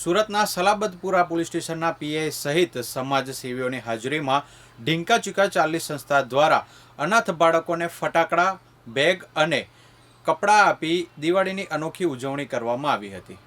સુરતના સલાબતપુરા પોલીસ સ્ટેશનના પીઆઈ સહિત સમાજસેવીઓની હાજરીમાં ઢીંકા ચીકા ચાલી સંસ્થા દ્વારા અનાથ બાળકોને ફટાકડા, બેગ અને કપડાં આપી દિવાળીની અનોખી ઉજવણી કરવામાં આવી હતી.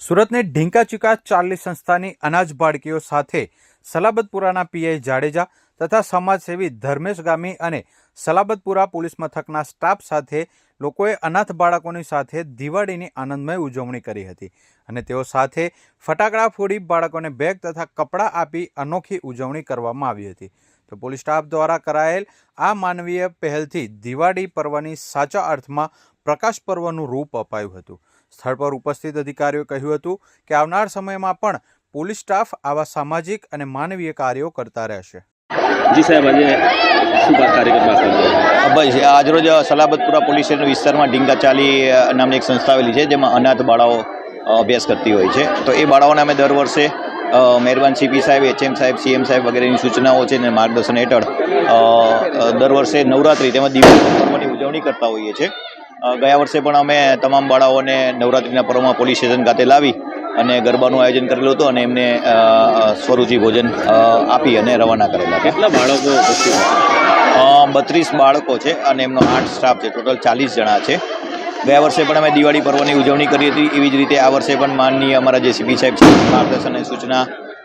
સુરતની ઢીંકા ચીકા ચાર્લી સંસ્થાની અનાજ બાળકીઓ સાથે સલાબતપુરાના પીઆઈ જાડેજા તથા સમાજસેવી ધર્મેશ ગામી અને સલાબતપુરા પોલીસ મથકના સ્ટાફ સાથે લોકોએ અનાથ બાળકોની સાથે દિવાળીની આનંદમય ઉજવણી કરી હતી અને તેઓ સાથે ફટાકડા ફોડી બાળકોને બેગ તથા કપડાં આપી અનોખી ઉજવણી કરવામાં આવી હતી. તો પોલીસ સ્ટાફ દ્વારા કરાયેલ આ માનવીય પહેલથી દિવાળી પર્વની સાચા અર્થમાં પ્રકાશ પર્વનું રૂપ અપાયું હતું. સ્થળ પર ઉપસ્થિત અધિકારીઓએ કહ્યું હતું કે આવનાર સમયમાં પણ પોલીસ સ્ટાફ આવા સામાજિક અને માનવીય કાર્યો કરતા રહેશે. જી સાહેબ, આજે શું કાર્યક્રમ બસ આજરોજ સલાબતપુરા પોલીસ સ્ટેશન વિસ્તારમાં ઢીંગા ચાલી નામની એક સંસ્થા આવેલી છે, જેમાં અનાથ બાળાઓ અભ્યાસ કરતી હોય છે. તો એ બાળાઓને અમે દર વર્ષે મહેરબાન સીપી સાહેબ, એચએમ સાહેબ, સીએમ સાહેબ વગેરેની સૂચનાઓ છે અને માર્ગદર્શન હેઠળ દર વર્ષે નવરાત્રિ તેમજ દિવાળી પર્વની ઉજવણી કરતા હોઈએ છીએ ગયા વર્ષે પણ અમે તમામ બાળાઓને નવરાત્રિના પર્વમાં પોલીસ સ્ટેશન ખાતે લાવી અને ગરબાનું આયોજન કરેલું હતું અને એમને સ્વરૂચિ ભોજન આપી અને રવાના કરેલા કેટલા બાળકો બત્રીસ બાળકો છે અને એમનો આઠ સ્ટાફ છે. ટોટલ ચાલીસ જણા છે. ગયા વર્ષે પણ અમે દિવાળી પર્વની ઉજવણી કરી હતી. એવી જ રીતે આ વર્ષે પણ માનનીય અમારા જે સીપી સાહેબ છે માર્ગદર્શન અને સૂચના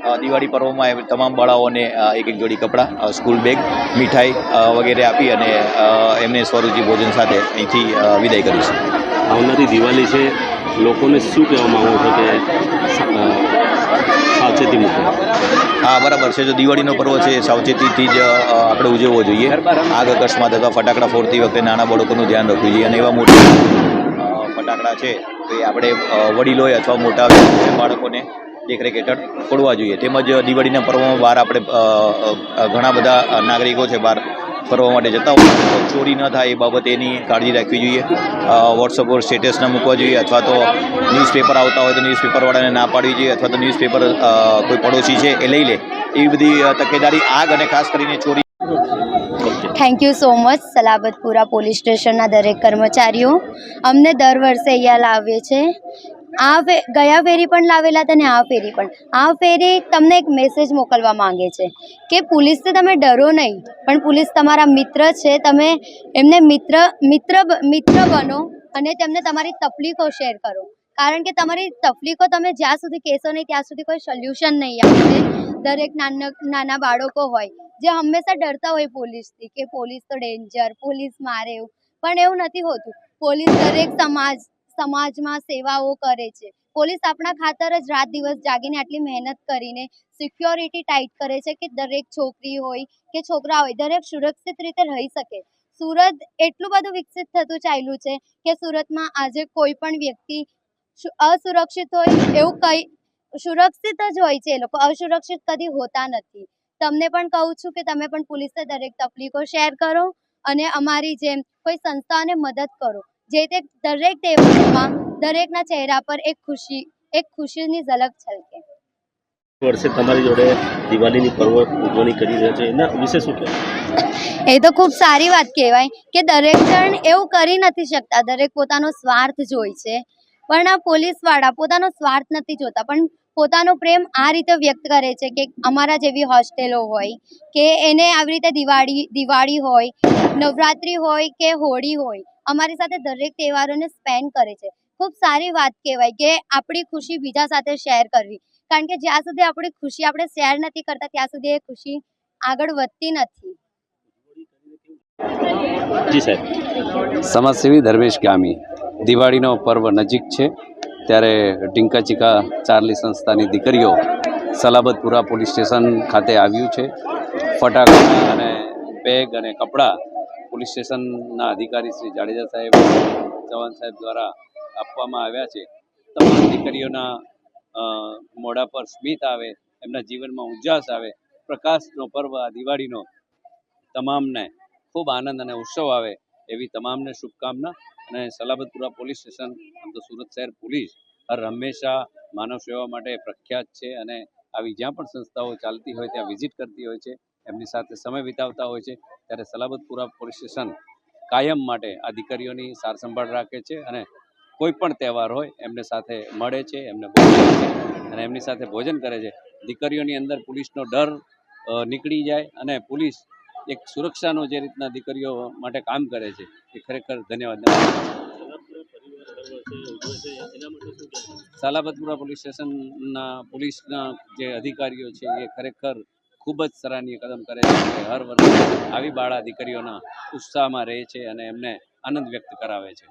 દિવાળી પર્વમાં તમામ બાળાઓને એક એક જોડી કપડાં સ્કૂલ બેગ મીઠાઈ વગેરે આપી અને એમને સ્વરૂચિ ભોજન સાથે અહીંથી વિદાય કરીશું આવનારી દિવાળી છે. લોકોને શું કહેવા માગો છો કે સાવચેતી મૂકો? હા બરાબર છે. જો દિવાળીનો પર્વ છે એ સાવચેતીથી જ આપણે ઉજવવો જોઈએ. આગ અકસ્માત અથવા ફટાકડા ફોડતી વખતે નાના બાળકોનું ધ્યાન રાખવું જોઈએ. અને એવા મોટા ફટાકડા છે તો એ આપણે વડીલોએ અથવા મોટા બાળકોને દેખરેખ હેઠળ ફોડવા જોઈએ. તેમજ દિવાળીના પર્વમાં બહાર આપણે ઘણા બધા નાગરિકો છે બહાર ફરવા માટે જતા હોય. ચોરી ન થાય એ બાબતે એની કાળજી રાખવી જોઈએ. વોટ્સઅપ પર સ્ટેટસ ન મૂકવા જોઈએ અથવા તો ન્યૂઝપેપર આવતા હોય તો ન્યૂઝપેપરવાળાને ના પાડવી જોઈએ અથવા તો ન્યૂઝપેપર કોઈ પડોશી છે એ લઈ લે. એવી બધી તકેદારી આગ અને ખાસ કરીને ચોરી thank you so much Salabatpura police સ્ટેશનના દરેક કર્મચારીઓ. અમને દર વર્ષે અહીંયા લાવીએ છે. આ ગયા ફેરી પણ લાવેલા હતા ને આ ફેરી પણ. આ ફેરી તમને એક મેસેજ મોકલવા માંગે છે કે પોલીસથી તમે ડરો નહીં, પણ પોલીસ તમારા મિત્ર છે, તમે એમને મિત્ર મિત્ર મિત્ર બનો અને તેમને તમારી તકલીફો શેર કરો. કારણ કે તમારી તકલીફો તમે જ્યાં સુધી કહેશો નહીં, ત્યાં સુધી કોઈ સોલ્યુશન નહીં આવશે દરેક નાના નાના બાળકો હોય, જે હંમેશા ડરતા હોય પોલીસથી કે પોલીસ તો ડેન્જર પોલીસ મારે એવું. પણ એવું નથી હોતું. પોલીસ દરેક સમાજ સમાજમાં સેવાઓ કરે છે. પોલીસ આપણા ખાતર જ રાત દિવસ જાગીને આટલી મહેનત કરીને સિક્યોરિટી ટાઈટ કરે છે કે દરેક છોકરી હોય કે છોકરા હોય, દરેક સુરક્ષિત રીતે રહી શકે. સુરત એટલું બધું વિકસિત થતું ચાલ્યું છે કે સુરતમાં આજે કોઈ પણ વ્યક્તિ અસુરક્ષિત હોય એવું કંઈ, સુરક્ષિત જ હોય છે એ લોકો. અસુરક્ષિત કદી હોતા નથી. તમને પણ કહું છું કે તમે પણ પોલીસને દરેક તકલીફો શેર કરો અને અમારી જેમ કોઈ સંસ્થાને મદદ કરો. જે તે દરેક તહેવારોમાં દરેકના ચહેરા પર એક ખુશી એક ખુશીની ઝલક છલકે. વર્ષે તમારી જોડે દિવાળીની પર્વ ઉજવણી કરી રહ્યા છે. એના વિશે શું કહેવાય એ તો ખૂબ સારી વાત કહેવાય કે દરેક જણ એવું કરી નથી શકતા. દરેક પોતાનો સ્વાર્થ જોઈ છે. પણ આ પોલીસવાળા પોતાનો સ્વાર્થ નથી જોતા. પણ પોતાનો પ્રેમ આ રીતે વ્યક્ત કરે છે કે અમારા જેવી હોસ્ટેલો હોય કે એને આવી રીતે દિવાળી દિવાળી હોય નવરાત્રિ હોય કે હોળી હોય અમારી સાથે દરેક તહેવારોને સ્પેન્ડ કરે છે. ખૂબ સારી વાત કહેવાય કે આપણી ખુશી બીજા સાથે શેર કરવી. કારણ કે જ્યાં સુધી આપણી ખુશી આપણે શેર નથી કરતા, ત્યાં સુધી એ ખુશી આગળ વધતી નથી. જી સાહેબ. સમાજસેવી ધર્મેશ ગામી. દિવાળીનો પર્વ નજીક છે. ત્યારે ટીંકા ચીકા ચાર્લી સંસ્થાની દીકરીઓ સલાબતપુરા પોલીસ સ્ટેશન ખાતે આવ્યું છે. ફટાકડા અને બેગ અને કપડાં પોલીસ સ્ટેશનના અધિકારી શ્રી જાડેજા સાહેબ, ચૌહાણ સાહેબ દ્વારા આપવામાં આવ્યા છે. તમામ દીકરીઓના મોઢા પર સ્મિત આવે, એમના જીવનમાં ઉજાસ આવે, પ્રકાશનો પર્વ આ દિવાળીનો તમામને ખૂબ આનંદ અને ઉત્સવ આવે એવી તમામને શુભકામના અને સલાબતપુરા પોલીસ સ્ટેશન, આમ તો સુરત શહેર પોલીસ, હર હંમેશા માનવ સેવા માટે પ્રખ્યાત છે અને આવી જ્યાં પણ સંસ્થાઓ ચાલતી હોય, ત્યાં વિઝિટ કરતી હોય છે, એમની સાથે સમય વિતાવતા હોય છે. ત્યારે સલાબતપુરા પોલીસ સ્ટેશન કાયમ માટે આ દીકરીઓની સારસંભાળ રાખે છે અને કોઈ પણ તહેવાર હોય એમને સાથે મળે છે, એમને અને એમની સાથે ભોજન કરે છે. દીકરીઓની અંદર પોલીસનો ડર નીકળી જાય અને પોલીસ એક સુરક્ષાનો જે રીતના દીકરીઓ માટે કામ કરે છે એ ખરેખર ધન્યવાદ સાલાબતપુરા પોલીસ સ્ટેશનના પોલીસના જે અધિકારીઓ છે એ ખરેખર ખૂબ જ સરાહનીય કદમ કરે છે કે હર વર્ષે આવી બાળા દીકરીઓના ઉત્સાહમાં રહે છે અને એમને આનંદ વ્યક્ત કરાવે છે.